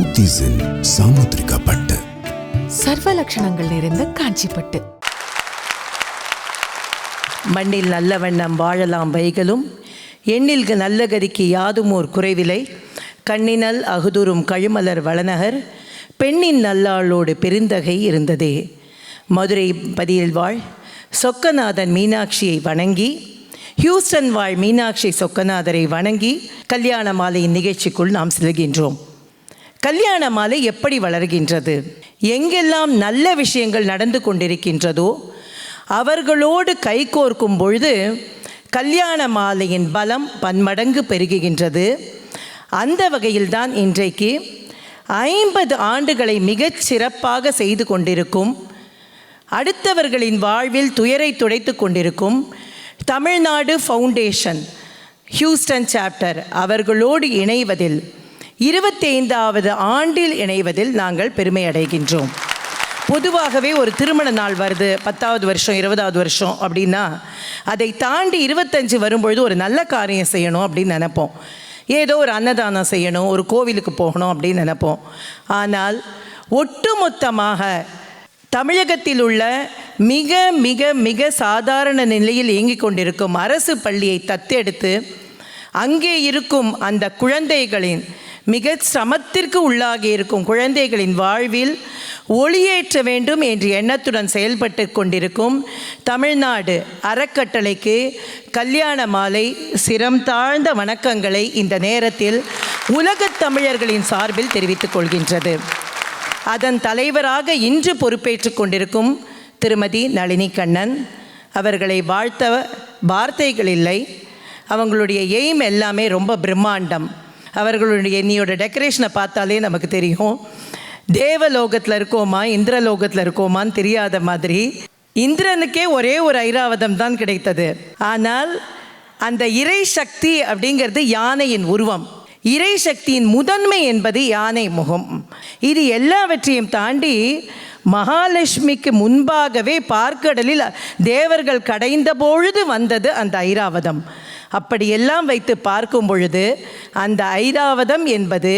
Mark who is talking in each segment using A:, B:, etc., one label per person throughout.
A: போத்தீஸின் சாமுத்திரிகா பட்டு
B: சர்வ லட்சணங்கள் நிறைந்த காஞ்சிப்பட்டு
C: மண்ணில் நல்ல வண்ணம் வாழலாம் வைகளும் எண்ணில்கு நல்ல கதிக்கு யாதுமோர் குறைவிலை கண்ணினல் அகுதுரும் கழுமலர் வளநகர் பெண்ணின் நல்லாளோடு பெருந்தகை இருந்ததே மதுரை பதியில் வாழ் சொக்கநாதன் மீனாட்சியை வணங்கி ஹியூஸ்டன் வாழ் மீனாட்சி சொக்கநாதரை வணங்கி கல்யாண மாலையின் நிகழ்ச்சிக்குள் நாம் செல்கின்றோம் கல்யாண மாலை எப்படி வளர்கின்றது? எங்கெல்லாம் நல்ல விஷயங்கள் நடந்து கொண்டிருக்கின்றதோ அவர்களோடு கைகோர்க்கும் பொழுது கல்யாண மாலையின் பலம் பன்மடங்கு பெருகுகின்றது. அந்த வகையில்தான் இன்றைக்கு ஐம்பது ஆண்டுகளை மிகச் சிறப்பாக செய்து கொண்டிருக்கும் அடுத்தவர்களின் வாழ்வில் துயரை துடைத்து கொண்டிருக்கும் தமிழ்நாடு ஃபவுண்டேஷன் ஹியூஸ்டன் சாப்டர் அவர்களோடு இணைவதில் இருபத்தைந்தாவது ஆண்டில் இணைவதில் நாங்கள் பெருமை அடைகின்றோம் பொதுவாகவே ஒரு திருமண நாள் வருது பத்தாவது வருஷம் இருபதாவது வருஷம் அப்படின்னா அதை தாண்டி இருபத்தஞ்சு வரும்பொழுது ஒரு நல்ல காரியம் செய்யணும் அப்படின்னு நினைப்போம். ஏதோ ஒரு அன்னதானம் செய்யணும் ஒரு கோவிலுக்கு போகணும் அப்படின்னு நினைப்போம். ஆனால் ஒட்டுமொத்தமாக தமிழகத்தில் உள்ள மிக மிக மிக சாதாரண நிலையில் இயங்கிக் கொண்டிருக்கும் அரசு பள்ளியை தத்தெடுத்து அங்கே இருக்கும் அந்த குழந்தைகளின் மிக சிரமத்திற்கு உள்ளாகி இருக்கும் குழந்தைகளின் வாழ்வில் ஒளியேற்ற வேண்டும் என்ற எண்ணத்துடன் செயல்பட்டு கொண்டிருக்கும் தமிழ்நாடு அறக்கட்டளைக்கு கல்யாண மாலை சிரம் தாழ்ந்த வணக்கங்களை இந்த நேரத்தில் உலகத் தமிழர்களின் சார்பில் தெரிவித்துக் கொள்கின்றது. அதன் தலைவராக இன்று பொறுப்பேற்றுக் கொண்டிருக்கும் திருமதி நளினி கண்ணன் அவர்களை வாழ்த்த வார்த்தைகள் இல்லை. அவங்களுடைய எய்ம் எல்லாமே ரொம்ப பிரம்மாண்டம். அவர்களுடைய நீயோட டெக்கரேஷனை பார்த்தாலே நமக்கு தெரியும். தேவலோகத்தில் இருக்கோமா இந்திரலோகத்தில் இருக்கோமான்னு தெரியாத மாதிரி இந்திரனுக்கே ஒரே ஒரு ஐராவதம் தான் கிடைத்தது. ஆனால் அந்த இறை சக்தி அப்படிங்கிறது யானையின் உருவம். இறை சக்தியின் முதன்மை என்பது யானை முகம். இது எல்லாவற்றையும் தாண்டி மகாலட்சுமிக்கு முன்பாகவே பார்க்கடலில் தேவர்கள் கடைந்த பொழுது வந்தது அந்த ஐராவதம். அப்படியெல்லாம் வைத்து பார்க்கும் பொழுது அந்த ஐராவதம் என்பது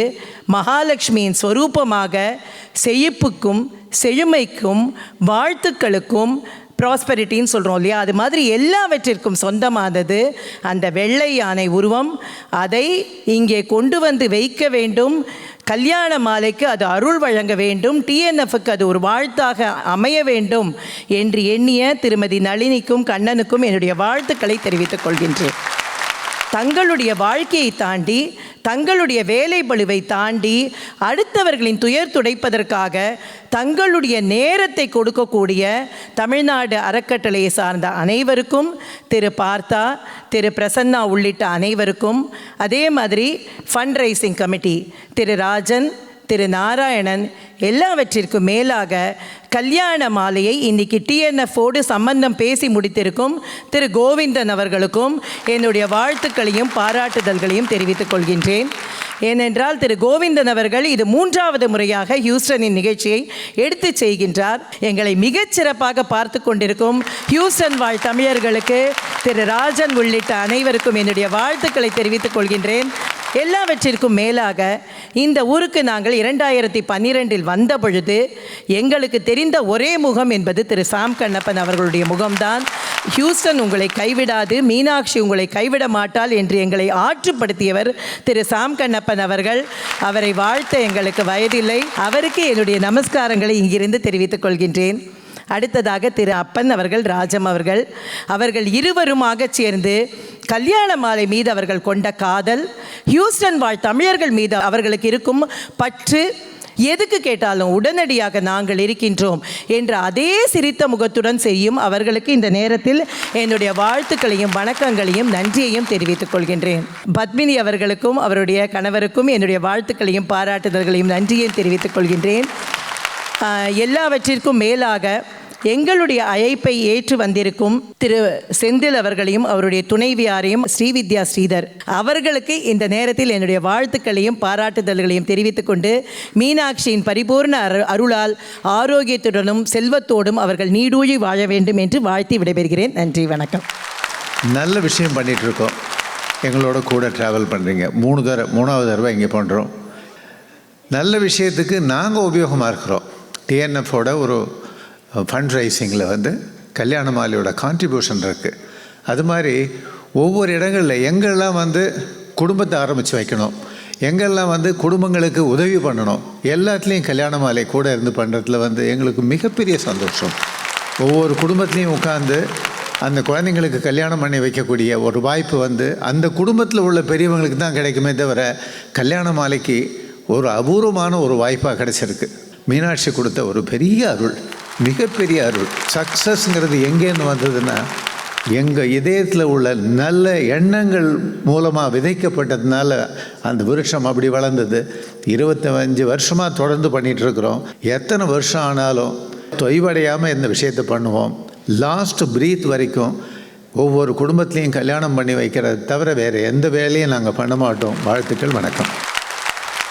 C: மகாலட்சுமியின் ஸ்வரூபமாக செழிப்புக்கும் செழுமைக்கும் வாழ்த்துக்களுக்கும் ப்ராஸ்பெரிட்டின்னு சொல்கிறோம் இல்லையா? அது மாதிரி எல்லாவற்றிற்கும் சொந்தமானது அந்த வெள்ளை யானை உருவம். அதை இங்கே கொண்டு வந்து வைக்க வேண்டும். கல்யாண மாலைக்கு அது அருள் வழங்க வேண்டும். டிஎன்எஃப்க்கு அது ஒரு வாழ்த்தாக அமைய வேண்டும் என்று எண்ணிய திருமதி நளினிக்கும் கண்ணனுக்கும் என்னுடைய வாழ்த்துக்களை தெரிவித்துக் கொள்கின்றேன். தங்களுடைய வாழ்க்கையை தாண்டி தங்களுடைய வேலை பழுவை தாண்டி அடுத்தவர்களின் துயர் துடைப்பதற்காக தங்களுடைய நேரத்தை கொடுக்கக்கூடிய தமிழ்நாடு அறக்கட்டளையை சார்ந்த அனைவருக்கும் திரு பார்த்தா திரு பிரசன்னா உள்ளிட்ட அனைவருக்கும் அதே மாதிரி fund raising committee Thiru Rajan Thiru Narayanan எல்லாவற்றிற்கும் மேலாக கல்யாண மாலையை இன்னைக்கு டிஎன்எஃப்ஓடு சம்பந்தம் பேசி முடித்திருக்கும் திரு கோவிந்தன் அவர்களுக்கும் என்னுடைய வாழ்த்துக்களையும் பாராட்டுதல்களையும் தெரிவித்துக் கொள்கின்றேன். ஏனென்றால் திரு கோவிந்தன் அவர்கள் இது மூன்றாவது முறையாக ஹியூஸ்டனின் நிகழ்ச்சியை எடுத்து செய்கின்றார். எங்களை மிகச்சிறப்பாக பார்த்து கொண்டிருக்கும் ஹியூஸ்டன் வாழ் தமிழர்களுக்கு திரு ராஜன் உள்ளிட்ட அனைவருக்கும் என்னுடைய வாழ்த்துக்களை தெரிவித்துக் கொள்கின்றேன். எல்லாவற்றிற்கும் மேலாக இந்த ஊருக்கு நாங்கள் இரண்டாயிரத்தி பன்னிரெண்டில் வந்த பொழுது எங்களுக்கு தெரிந்த ஒரே முகம் என்பது திரு சாம் கண்ணப்பன் அவர்களுடைய முகம்தான். ஹியூஸ்டன் உங்களை கைவிடாது மீனாட்சி உங்களை கைவிட மாட்டாள் என்று எங்களை ஆற்றுப்படுத்தியவர் திரு சாம் கண்ணப்பன் அவர்கள். அவரை வாழ்த்த எங்களுக்கு வயதில்லை. அவருக்கு என்னுடைய நமஸ்காரங்களை இங்கிருந்து தெரிவித்துக் கொள்கின்றேன். அடுத்ததாக திரு அப்பன் அவர்கள் ராஜம் அவர்கள். அவர்கள் இருவருமாக சேர்ந்து கல்யாண மாலை மீது அவர்கள் கொண்ட காதல் ஹியூஸ்டன் வாழ் தமிழர்கள் மீது அவர்களுக்கு இருக்கும் பற்று எதுக்கு கேட்டாலும் உடனடியாக நாங்கள் இருக்கின்றோம் என்ற அதே சிரித்த முகத்துடன் செய்யும் அவர்களுக்கு இந்த நேரத்தில் என்னுடைய வாழ்த்துக்களையும் வணக்கங்களையும் நன்றியையும் தெரிவித்துக் கொள்கின்றேன். பத்மினி அவர்களுக்கும் அவருடைய கணவருக்கும் என்னுடைய வாழ்த்துக்களையும் பாராட்டுதல்களையும் நன்றியையும் தெரிவித்துக் கொள்கின்றேன். எல்லாவற்றிற்கும் மேலாக எங்களுடைய அழைப்பை ஏற்று வந்திருக்கும் திரு செந்தில் அவர்களையும் அவருடைய துணைவியாரையும் ஸ்ரீவித்யா ஸ்ரீதர் அவர்களுக்கு இந்த நேரத்தில் என்னுடைய வாழ்த்துக்களையும் பாராட்டுதல்களையும் தெரிவித்துக் கொண்டு மீனாட்சியின் பரிபூர்ண அரு அருளால் ஆரோக்கியத்துடனும் செல்வத்தோடும் அவர்கள் நீடூழி வாழ வேண்டும் என்று வாழ்த்தி விடைபெறுகிறேன். நன்றி வணக்கம்.
D: நல்ல விஷயம் பண்ணிட்டு இருக்கோம் எங்களோட கூட ட்ராவல் பண்ணுறீங்க மூணு தடவை மூணாவது தடவை இங்கே பண்ணுறோம் நல்ல விஷயத்துக்கு நாங்கள் உபயோகமாக இருக்கிறோம். டிஎன்எஃபோட ஒரு ஃபண்ட் ரைசிங்கில் வந்து கல்யாண மாலையோட கான்ட்ரிபியூஷன் இருக்குது அது மாதிரி ஒவ்வொரு இடங்களில் எங்கெல்லாம் வந்து குடும்பத்தை ஆரம்பித்து வைக்கணும் எங்கெல்லாம் வந்து குடும்பங்களுக்கு உதவி பண்ணணும் எல்லாத்துலேயும் கல்யாண மாலை கூட இருந்து பண்ணுறதுல வந்து எங்களுக்கு மிகப்பெரிய சந்தோஷம். ஒவ்வொரு குடும்பத்துலேயும் உட்காந்து அந்த குழந்தைங்களுக்கு கல்யாணம் பண்ணி வைக்கக்கூடிய ஒரு வாய்ப்பு வந்து அந்த குடும்பத்தில் உள்ள பெரியவங்களுக்கு தான் கிடைக்குமே தவிர கல்யாண மாலைக்கு ஒரு அபூர்வமான ஒரு வாய்ப்பாக கிடைச்சிருக்கு. மீனாட்சி கொடுத்த ஒரு பெரிய அருள். மிகப்பெரிய அருள். சக்ஸஸ்ங்கிறது எங்கேருந்து வந்ததுன்னா எங்கள் இதயத்தில் உள்ள நல்ல எண்ணங்கள் மூலமாக விதைக்கப்பட்டதுனால அந்த விருட்சம் அப்படி வளர்ந்தது. இருபத்தஞ்சு வருஷமாக தொடர்ந்து பண்ணிகிட்ருக்குறோம் எத்தனை வருஷம் ஆனாலும் தொய்வடையாமல் இந்த விஷயத்தை பண்ணுவோம். லாஸ்ட் பிரீத் வரைக்கும் ஒவ்வொரு குடும்பத்துலேயும் கல்யாணம் பண்ணி வைக்கிறத தவிர வேறு எந்த வேலையும் நாங்கள் பண்ண மாட்டோம். வாழ்த்துக்கள் வணக்கம்.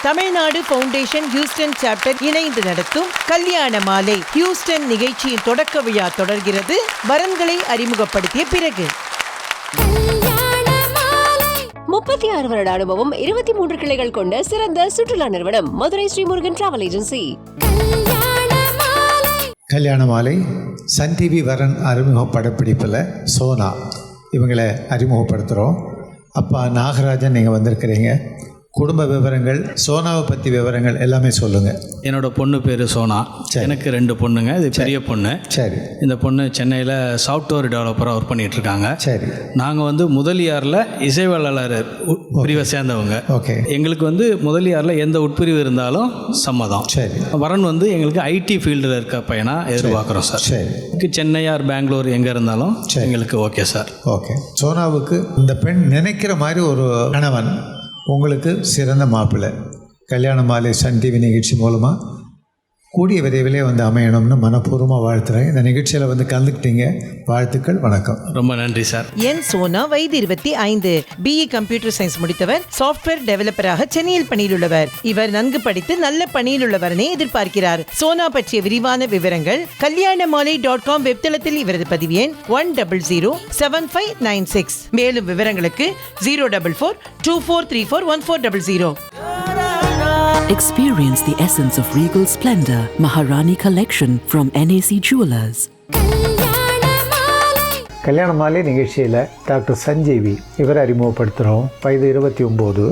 C: தமிழ்நாடு ஃபவுண்டேஷன் ஹியூஸ்டன் சாப்டர் இணைந்து நடத்தும் கல்யாண மாலை. ஹியூஸ்டன் நிகழ்ச்சியின் தொடக்க விழா தொடர்கிறது. வரன்களை அறிமுகப்படுத்திய பிறகு.
E: முப்பத்தி ஆறு வருட அனுபவம் இருபத்தி மூன்று கிளைகள் கொண்ட சிறந்த சுற்றுலா நிறுவனம் மதுரை ஸ்ரீமுருகன் டிராவல் ஏஜென்சி.
D: கல்யாண மாலை. சன் டிவி வரன் அறிமுக படப்பிடிப்பில் சோனா. இவங்களை அறிமுகப்படுத்துகிறோம் அப்பா நாகராஜன் நீங்கள் வந்திருக்கிறீங்க. குடும்ப விவரங்கள் சோனாவை பற்றி விவரங்கள் எல்லாமே சொல்லுங்கள்
F: என்னோட பொண்ணு பேர் சோனா. எனக்கு ரெண்டு பொண்ணுங்க. இது பெரிய பொண்ணு.
D: சரி.
F: இந்த பொண்ணு சென்னையில் சாஃப்ட்வேர் டெவலப்பராக ஒர்க் பண்ணிட்டு இருக்காங்க
D: சரி.
F: நாங்கள் வந்து முதலியாரில் இசைவாளர் பிரிவை சேர்ந்தவங்க.
D: ஓகே
F: எங்களுக்கு வந்து முதலியாரில் எந்த உட்பிரிவு இருந்தாலும் சம்மதம்.
D: சரி.
F: வரன் வந்து எங்களுக்கு ஐடி ஃபீல்டில் இருக்க பையனா எதிர்பார்க்குறோம் சார்
D: சரி.
F: எனக்கு சென்னை ஆர் பெங்களூர் எங்கே இருந்தாலும். எங்களுக்கு ஓகே சார்
D: ஓகே சோனாவுக்கு இந்த பெண் நினைக்கிற மாதிரி ஒரு கணவன் உங்களுக்கு சிறந்த மாப்பிள்ளை. கல்யாண மாலை சன் டிவி நிகழ்ச்சி மூலமாக கூடிய விரைவிலே வந்து அமையணும்னு மனப்பூர்வமாக வாழ்த்துறேன். இந்த நிகழ்ச்சியில் வந்து கலந்துக்கிட்டீங்க. வாழ்த்துக்கள் வணக்கம்.
F: ரொம்ப நன்றி சார்.
C: என் சோனா வயது இருபத்தி ஐந்து. பிஇ கம்ப்யூட்டர் சயின்ஸ் முடித்தவர் சாஃப்ட்வேர் டெவலப்பராக சென்னையில் பணியில் உள்ளவர் இவர் நன்கு படித்து நல்ல பணியில் உள்ளவரனே எதிர்பார்க்கிறார். சோனா பற்றிய விரிவான விவரங்கள் கல்யாண மாலை டாட் காம் வெப்தளத்தில் இவரது பதிவு எண் one double zero seven five nine six மேலும் விவரங்களுக்கு zero double four two four three four one four double zero
G: Experience the essence of regal splendor. Maharani Collection from NAC Jewelers.
H: கல்யாண மாலை நிகழ்ச்சியில் doctor Sanjeevi இவரை அறிமுகப்படுத்துகிறோம் வயது இருபத்தி ஒம்பது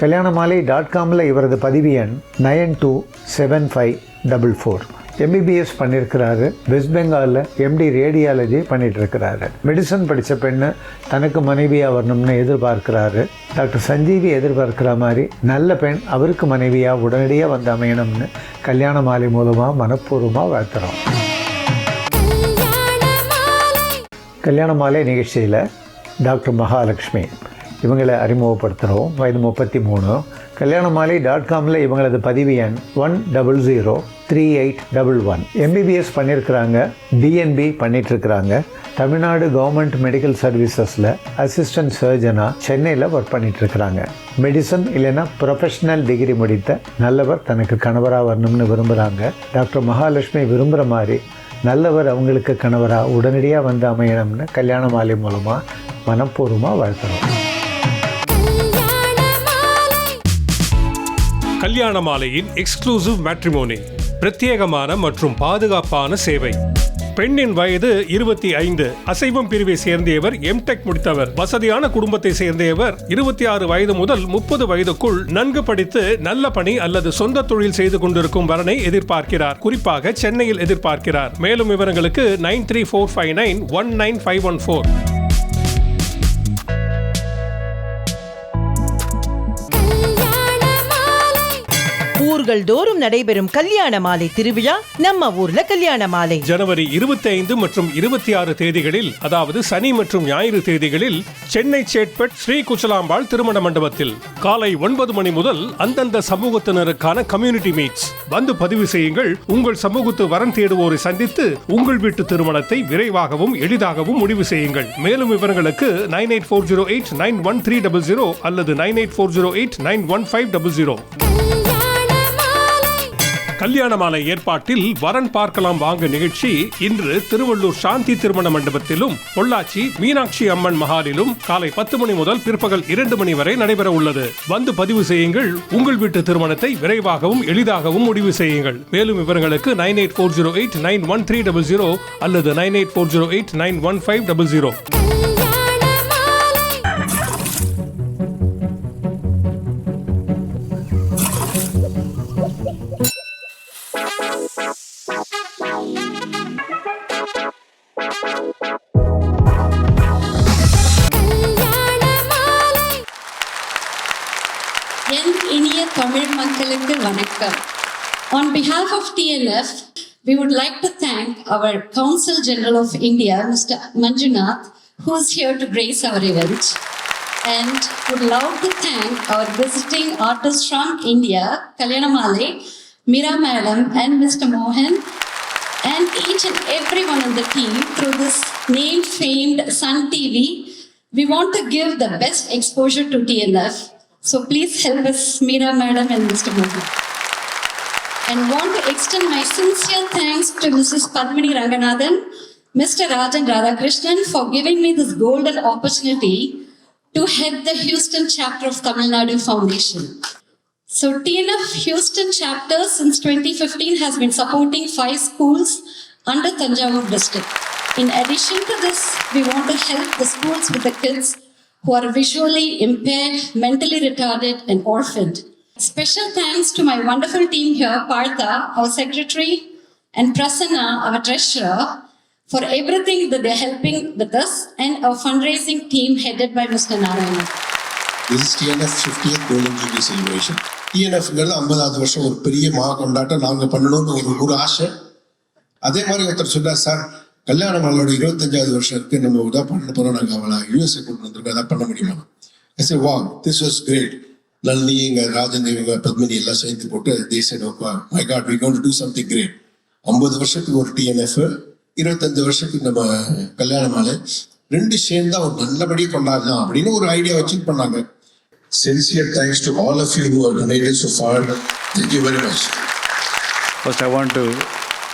H: கல்யாண மாலை டாட் காமில் இவரது பதிவு எண் nine two seven five double four MBBS பண்ணியிருக்கிறாரு வெஸ்ட் பெங்காலில் எம்டி ரேடியாலஜி பண்ணிட்டு இருக்கிறாரு மெடிசன் படித்த பெண்ணு தனக்கு மனைவியாக வரணும்னு எதிர்பார்க்கிறாரு. டாக்டர் சஞ்சீவி எதிர்பார்க்கிற மாதிரி நல்ல பெண் அவருக்கு மனைவியாக உடனடியாக வந்து அமையணும்னு கல்யாண மாலை மூலமாக மனப்பூர்வமாக வாழ்த்துறோம். கல்யாண மாலை நிகழ்ச்சியில் டாக்டர் மகாலட்சுமி. இவங்களை அறிமுகப்படுத்துகிறோம் வயது முப்பத்தி மூணு கல்யாண மாலை டாட் காமில் இவங்களது பதிவு எண் one double zero three eight double one MBBS பண்ணியிருக்கிறாங்க டிஎன்பி பண்ணிகிட்ருக்கிறாங்க தமிழ்நாடு கவர்மெண்ட் மெடிக்கல் சர்வீசஸில் அசிஸ்டன்ட் சர்ஜனாக சென்னையில் ஒர்க் பண்ணிகிட்ருக்கிறாங்க மெடிசன் இல்லைன்னா ப்ரொஃபஷனல் டிகிரி முடித்த நல்லவர் தனக்கு கணவராக வரணும்னு விரும்புகிறாங்க டாக்டர் மகாலட்சுமி விரும்புகிற மாதிரி நல்லவர் அவங்களுக்கு கணவராக உடனடியாக வந்து அமையணும்னு கல்யாண மாலை மூலமாக மனப்பூர்வமாக வாழ்த்துறோம்.
I: கல்யாண மாலையின் எக்ஸ்க்ளூசிவ் மேட்ரிமோனி பிரத்யேகமான மற்றும் பாதுகாப்பான சேவை. பெண்ணின் வயது இருபத்தி ஐந்து. அசைவம் பிரிவை சேர்ந்தவர் எம்டெக் முடித்தவர். வசதியான குடும்பத்தை சேர்ந்தவர் இருபத்தி ஆறு வயது முதல் முப்பது வயதுக்குள் நன்கு படித்து நல்ல பணி அல்லது சொந்த தொழில் செய்து கொண்டிருக்கும் வரனை எதிர்பார்க்கிறார். குறிப்பாக சென்னையில் எதிர்பார்க்கிறார். மேலும் விவரங்களுக்கு nine three four five nine one nine five one four.
C: ஊர்கள் தோறும் நடைபெறும் கல்யாண மாலை திருவிழா நம்ம ஊர்ல கல்யாண மாலை.
I: ஜனவரி இருபத்தி ஐந்து மற்றும் இருபத்தி ஆறு தேதிகளில் அதாவது சனி மற்றும் ஞாயிறு தேதிகளில் சென்னை சேட்பட் ஸ்ரீ குச்சலாம்பாள் திருமண மண்டபத்தில் காலை ஒன்பது மணி முதல் அந்தந்த சமூகத்தினருக்கான கம்யூனிட்டி மீட்ஸ் வந்து பதிவு செய்யுங்கள். உங்கள் சமூகத்து வரன் தேடுவோரை சந்தித்து உங்கள் வீட்டு திருமணத்தை விரைவாகவும் எளிதாகவும் முடிவு செய்யுங்கள். மேலும் விவரங்களுக்கு nine eight four zero eight nine one three double zero அல்லது nine eight four zero eight nine one five double zero. Kalyana Malai ஏற்பாட்டில் வரன் பார்க்கலாம் வாங்க நிகழ்ச்சி இன்று திருவள்ளூர் சாந்தி திருமண மண்டபத்திலும் பொள்ளாச்சி மீனாட்சி அம்மன் மஹாலிலும் காலை பத்து மணி முதல் பிற்பகல் இரண்டு மணி வரை நடைபெற உள்ளது. வந்து பதிவு செய்யுங்கள். உங்கள் வீட்டு திருமணத்தை விரைவாகவும் எளிதாகவும் முடிவு செய்யுங்கள். மேலும் விவரங்களுக்கு nine eight four zero eight nine one three double zero அல்லது nine eight four zero
J: eight nine one five double zero. Behalf of TNF, we would like to thank our Council General of India, Mr. Manjunath, who is here to grace our event. And would love to thank our visiting artists from India, Kalyanamale, Mira Madam, and Mr. Mohan, and each and everyone on the team through this name famed Sun TV. We want to give the best exposure to TNF. So please help us, Mira Madam and Mr. Mohan. And want to extend my sincere thanks to Mrs. Padmini Ranganathan, Mr. Rajan Radhakrishnan for giving me this golden opportunity to head the Houston chapter of Tamil Nadu Foundation. So TNF Houston chapter since 2015 has been supporting five schools under Tanjavur district. In addition to this, we want to help the schools with the kids who are visually impaired, mentally retarded, and orphaned. Special thanks to my wonderful team here, Partha, our secretary, and Prasanna, our treasurer, for everything that they're helping with us, and our fundraising team headed by Mr. Narayana.
K: This is TNF 50th Golden Jubilee Celebration. டிஎன்எஃப்ங்கிறது ஐம்பதாவது வருஷம் ஒரு பெரிய மகா கொண்டாட்டம் நாங்கள் பண்ணணும்னு ஒரு ஒரு ஆசை அதே மாதிரி ஒருத்தர் சொன்னார் சார் கல்யாண மாலோட இருபத்தஞ்சாவது வருஷம் இருக்கு நம்ம இதாக பண்ண போகிறோம் நாங்கள் அவளை யூஎஸ்ஏ கூட்டு வந்திருக்கோம் அதான் பண்ண முடியுமா எஸ் வா திஸ் வாஸ் கிரேட் நளினி இங்க ராஜன் இவங்க பத்மினி எல்லாம் சேர்த்து போட்டு தேசட் ஓப்பா my god we gonna do something great ஐம்பது வருஷத்துக்கு ஒரு டிஎன்எஃப் இருபத்தஞ்சு வருஷத்துக்கு நம்ம கல்யாணம் மாலை ரெண்டு சேர்ந்து அவர் நல்லபடி கொண்டாடலாம் அப்படின்னு ஒரு ஐடியா வச்சு பண்ணாங்க sincere thanks to all of you who are donated for thank you very much
L: first I want to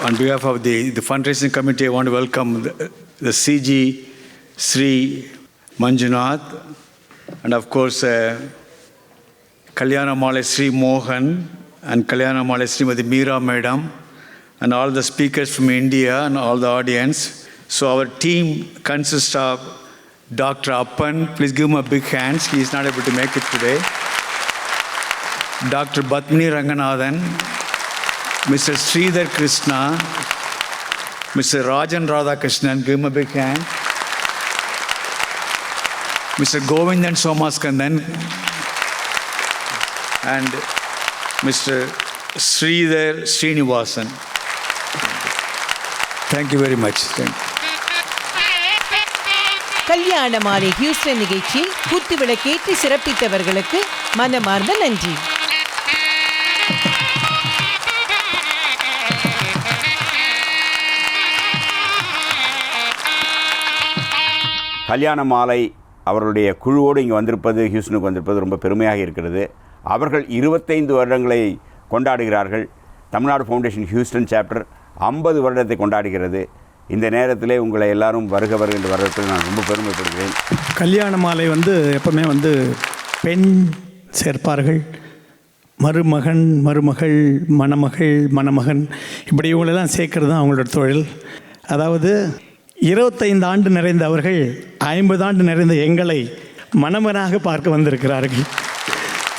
L: on behalf of the the fund raising committee I want welcome the CG Sri Manjunath and of course Kalyana Sri Mohan and Kalyana Male Srimati Meera Madam and all the speakers from India and all the audience. So our team consists of Dr. Appan, please give him a big hand. He is not able to make it today. Dr. Batmini Ranganathan, Mr. Sridhar Krishna, Mr. Rajan Radhakrishnan, give him a big hand. Mr. Govindan Somaskandan and Mr. Sridhar Srinivasan. Thank you very much. Thank you.
C: கல்யாண மாலை Houston நிகழ்ச்சியில் குத்து விளக்கேற்றி சிறப்பித்தவர்களுக்கு மனமார்ந்த நன்றி
M: கல்யாண மாலை அவர்களுடைய குழுவோடு இங்கே வந்திருப்பது ஹியூஸ்டனுக்கு வந்திருப்பது ரொம்ப பெருமையாக இருக்கிறது அவர்கள் இருபத்தைந்து வருடங்களை கொண்டாடுகிறார்கள். தமிழ்நாடு ஃபவுண்டேஷன் ஹியூஸ்டன் சாப்டர் ஐம்பது வருடத்தை கொண்டாடுகிறது. இந்த நேரத்திலே உங்களை எல்லாரும் வருக வருக என்று நான் ரொம்ப பெருமைப்படுகிறேன்.
F: கல்யாண மாலை வந்து எப்பவுமே வந்து பெண் சேர்ப்பார்கள். மருமகன் மருமகள் மணமகள் மணமகன் இப்படி இவங்களெல்லாம் சேர்க்கறது தான் அவங்களோட தொழில். அதாவது இருபத்தைந்து ஆண்டு நிறைந்த அவர்கள் ஐம்பது ஆண்டு நிறைந்த எங்களை மணமனாக பார்க்க வந்திருக்கிறார்கள்.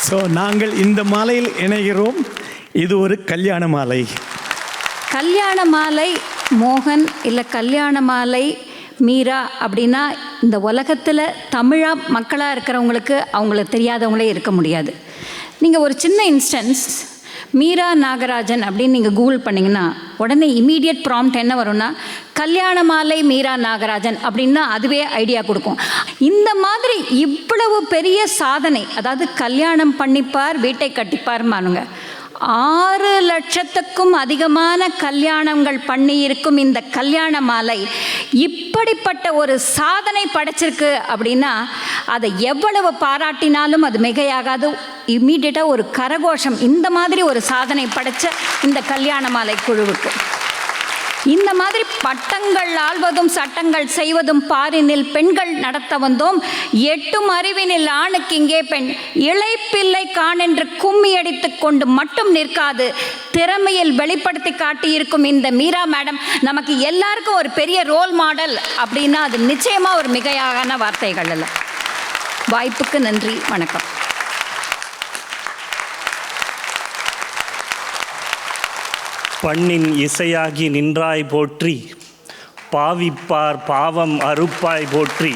F: ஸோ நாங்கள் இந்த மாலையில் இணைகிறோம். இது ஒரு கல்யாண மாலை.
J: கல்யாண மாலை மோகன் இல்லை கல்யாண மாலை மீரா அப்படின்னா இந்த உலகத்தில் தமிழாக மக்களாக இருக்கிறவங்களுக்கு அவங்கள தெரியாதவங்களே இருக்க முடியாது. நீங்கள் ஒரு சின்ன இன்ஸ்டன்ஸ் மீரா நாகராஜன் அப்படின்னு நீங்கள் கூகுள் பண்ணிங்கன்னா உடனே இமீடியட் ப்ராம்ப்ட் என்ன வரும்னா கல்யாண மாலை மீரா நாகராஜன் அப்படின்னா அதுவே ஐடியா கொடுக்கும். இந்த மாதிரி இவ்வளவு பெரிய சாதனை அதாவது கல்யாணம் பண்ணிப்பார் வீட்டை கட்டிப்பார்மானுங்க ஆறு லட்சத்துக்கும் அதிகமான கல்யாணங்கள் பண்ணியிருக்கும் இந்த கல்யாண மாலை இப்படிப்பட்ட ஒரு சாதனை படைச்சிருக்கு அப்படின்னா அதை எவ்வளவு பாராட்டினாலும் அது மிகையாகாது. இம்மீடியட்டாக ஒரு கரகோஷம் இந்த மாதிரி ஒரு சாதனை படைச்ச இந்த கல்யாண மாலை குழுவுக்கு. இந்த மாதிரி பட்டங்கள் ஆள்வதும் சட்டங்கள் செய்வதும் பாரினில் பெண்கள் நடத்த வந்தோம். எட்டும் அறிவினில் ஆணுக்கு இங்கே பெண். இளைப்பிள்ளை காணென்று கும்மி அடித்து கொண்டு மட்டும் நிற்காது. திறமையில் வெளிப்படுத்தி காட்டியிருக்கும் இந்த மீரா மேடம் நமக்கு எல்லாருக்கும் ஒரு பெரிய ரோல் மாடல் அப்படின்னா அது நிச்சயமாக ஒரு மிகையான வார்த்தைகள் அல்ல. வாய்ப்புக்கு நன்றி வணக்கம்.
N: பண்ணின் இசையாகி நின்றாய் போற்றி. பாவிப்பார் பாவம் அறுப்பாய் போற்றி.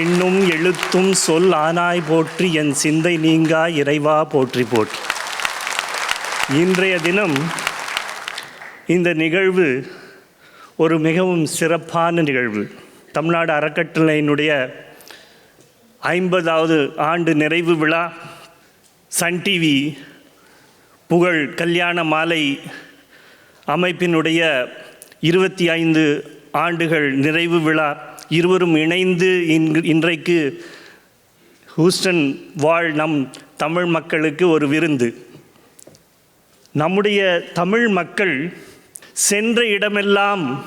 N: எண்ணும் எழுத்தும் சொல் ஆனாய் போற்றி. என் சிந்தை நீங்கா இறைவா போற்றி போற்றி. இன்றைய தினம் இந்த நிகழ்வு ஒரு மிகவும் சிறப்பான நிகழ்வு. தமிழ்நாடு அறக்கட்டளையினுடைய ஐம்பதாவது ஆண்டு நிறைவு விழா சன் டிவி புகழ் கல்யாண மாலை அமைப்பினுடைய இருபத்தி ஐந்து ஆண்டுகள் நிறைவு விழா இருவரும் இணைந்து இன்றைக்கு ஹூஸ்டன் வாழ் நம் தமிழ் மக்களுக்கு ஒரு விருந்து. நம்முடைய தமிழ் மக்கள் சென்ற இடமெல்லாம்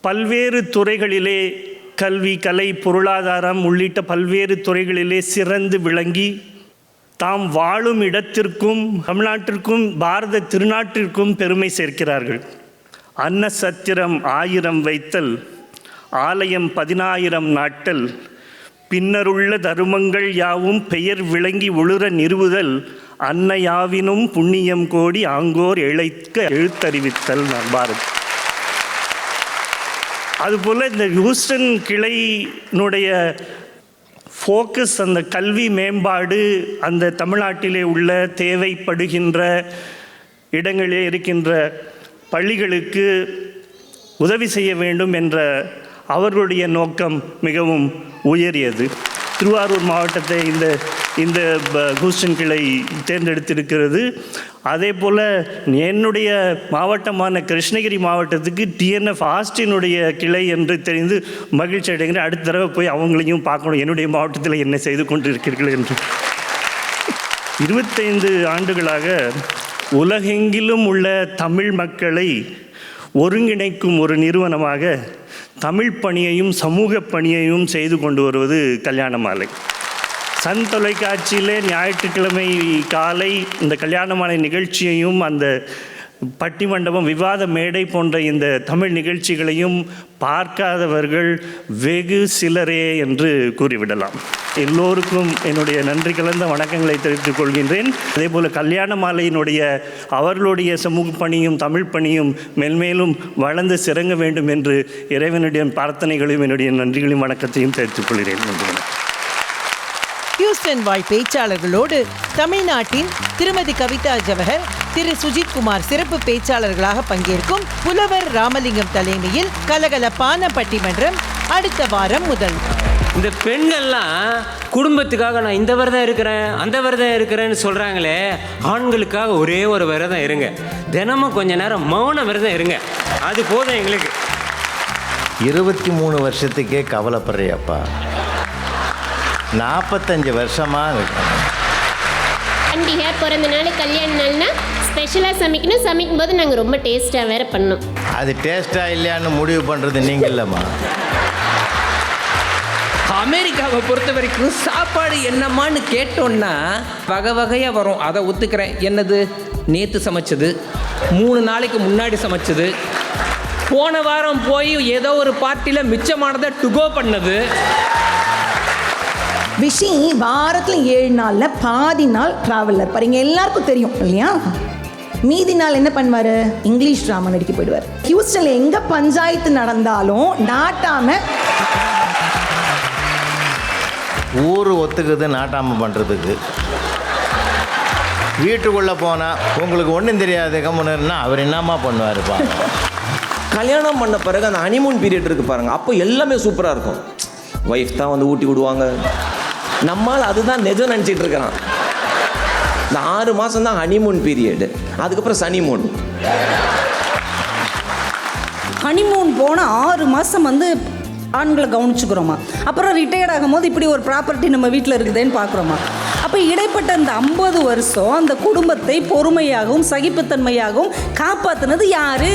N: பல்வேறு துறைகளிலே கல்வி கலை பொருளாதாரம் உள்ளிட்ட பல்வேறு துறைகளிலே சிறந்து விளங்கி தாம் வாழும் இடத்திற்கும் தமிழ்நாட்டிற்கும் பாரத திருநாட்டிற்கும் பெருமை சேர்க்கிறார்கள். அன்ன சத்திரம் ஆயிரம் வைத்தல் ஆலயம் பதினாயிரம் நாட்டல் பின்னருள்ள தருமங்கள் யாவும் பெயர் விளங்கி ஒழுற நிறுவுதல் அன்னையாவினும் புண்ணியம் கோடி ஆங்கோர் இழைக்க எழுத்தறிவித்தல் பாரத். அதுபோல் இந்த ஹூஸ்டன் கிளையினுடைய ஃபோக்கஸ் அந்த கல்வி மேம்பாடு அந்த தமிழ்நாட்டிலே உள்ள தேவைப்படுகின்ற இடங்களிலே இருக்கின்ற பள்ளிகளுக்கு உதவி செய்ய வேண்டும் என்ற அவர்களுடைய நோக்கம் மிகவும் உயரியது. திருவாரூர் மாவட்டத்தை இந்த இந்த கூஸ்டன் கிளை தேர்ந்தெடுத்திருக்கிறது. அதே போல் என்னுடைய மாவட்டமான கிருஷ்ணகிரி மாவட்டத்துக்கு டிஎன்எஃப் ஆஸ்டினுடைய கிளை என்று தெரிந்து மகிழ்ச்சி அடைகிறேன். அடுத்த தடவை போய் அவங்களையும் பார்க்கணும். என்னுடைய மாவட்டத்தில் என்ன செய்து கொண்டிருக்கிறீர்கள் என்று. இருபத்தைந்து ஆண்டுகளாக உலகெங்கிலும் உள்ள தமிழ் மக்களை ஒருங்கிணைக்கும் ஒரு நிறுவனமாக தமிழ் பணியையும் சமூக பணியையும் செய்து கொண்டு வருவது கல்யாண மாலை. சன் தொலைக்காட்சியிலே ஞாயிற்றுக்கிழமை காலை இந்த கல்யாண மாலை நிகழ்ச்சியையும் அந்த பட்டி மண்டபம் விவாத மேடை போன்ற இந்த தமிழ் நிகழ்ச்சிகளையும் பார்க்காதவர்கள் வெகு சிலரே என்று கூறிவிடலாம். எல்லோருக்கும் என்னுடைய நன்றி கலந்த வணக்கங்களை தெரிவித்துக் கொள்கின்றேன். அதே போல் கல்யாண மாலையினுடைய அவர்களுடைய சமூக பணியும் தமிழ் பணியும் மென்மேலும் வளர்ந்து சிறங்க வேண்டும் என்று இறைவனுடைய பிரார்த்தனைகளையும் என்னுடைய நன்றிகளையும் வணக்கத்தையும் தெரிவித்துக் கொள்கிறேன். நன்றி
C: ஹியூஸ்டன் வாழ் பேச்சாளர்களோடு தமிழ்நாட்டின் திருமதி கவிதா ஜவஹர் திரு. சுஜித் குமார் சிறப்பு பேச்சாளர்களாக பங்கேற்கும் புலவர் ராமலிங்கம் தலைமையில் கலகலப்பான பட்டிமன்றம் அடுத்த வாரம் முதல்.
O: இந்த பெண்கள்லாம் குடும்பத்துக்காக நான் இந்த விரதம் இருக்கிறேன் அந்த விரதம் இருக்கிறேன்னு சொல்கிறாங்களே ஆண்களுக்காக ஒரே ஒரு விரதம் இருங்க. தினமும் கொஞ்ச நேரம் மௌன விரதம் இருங்க. அது போதும் எங்களுக்கு.
P: இருபத்தி மூணு வருஷத்துக்கே கவலைப்படுறியப்பா. நாற்பத்தஞ்சு வருஷமாக இருக்கு
Q: பண்டிகை பிறந்த நாள் கல்யாண நாள்னா ஸ்பெஷலாக சமைக்கணும். சமைக்கும் போது நாங்கள் ரொம்ப டேஸ்ட்டாக வேற பண்ணோம்.
P: அது டேஸ்ட்டாக இல்லையான்னு முடிவு பண்ணுறது நீங்கள் இல்லைம்மா.
R: அமெரிக்காவை பொறுத்த வரைக்கும் சாப்பாடு என்னம்மான்னு கேட்டோன்னா வகை வகையாக வரும். அதை ஒத்துக்கிறேன். என்னது? நேற்று சமைச்சது மூணு நாளைக்கு முன்னாடி சமைச்சது போன வாரம் போய் ஏதோ ஒரு பார்ட்டியில் மிச்சமானதை டுகோ பண்ணது
S: விஷி வாரத்தில் ஏழு நாளில் பாதி நாள் ட்ராவலில் இருப்பார். இங்கே எல்லாருக்கும் தெரியும் இல்லையா? மீதி நாள் என்ன பண்ணுவார்? இங்கிலீஷ் ட்ராமா நடிக்க போயிடுவார். ஹியூஸ்டனில் எங்கே பஞ்சாயத்து நடந்தாலும் நாட்டாம
P: ஊர் ஒத்துக்குது நாட்டாமல் பண்ணுறதுக்கு வீட்டுக்குள்ளே போனால் உங்களுக்கு ஒன்றும் தெரியாது கம்முன்னா அவர் என்னம்மா பண்ணுவாருப்பா
T: கல்யாணம் பண்ண பிறகு அந்த ஹனிமூன் பீரியட் இருக்கு பாருங்க. அப்போ எல்லாமே சூப்பராக இருக்கும். ஒய்ஃப் தான் வந்து ஊட்டி விடுவாங்க. நம்மால் அதுதான் நிஜம் நினச்சிட்டு இருக்கிறான். இந்த ஆறு மாதம் தான் ஹனிமூன் பீரியடு அதுக்கப்புறம் சனிமூன்
U: ஹனிமூன் போன ஆறு மாதம் வந்து ஆண்களை கவனிச்சுக்கிறோமா? அப்புறம் ரிட்டையர்ட் ஆகும்போது இப்படி ஒரு ப்ராப்பர்ட்டி நம்ம வீட்டில் இருக்குதுன்னு பார்க்குறோமா அப்போ இடைப்பட்ட அந்த ஐம்பது வருஷம் அந்த குடும்பத்தை பொறுமையாகவும் சகிப்புத்தன்மையாகவும் காப்பாற்றினது யாரு?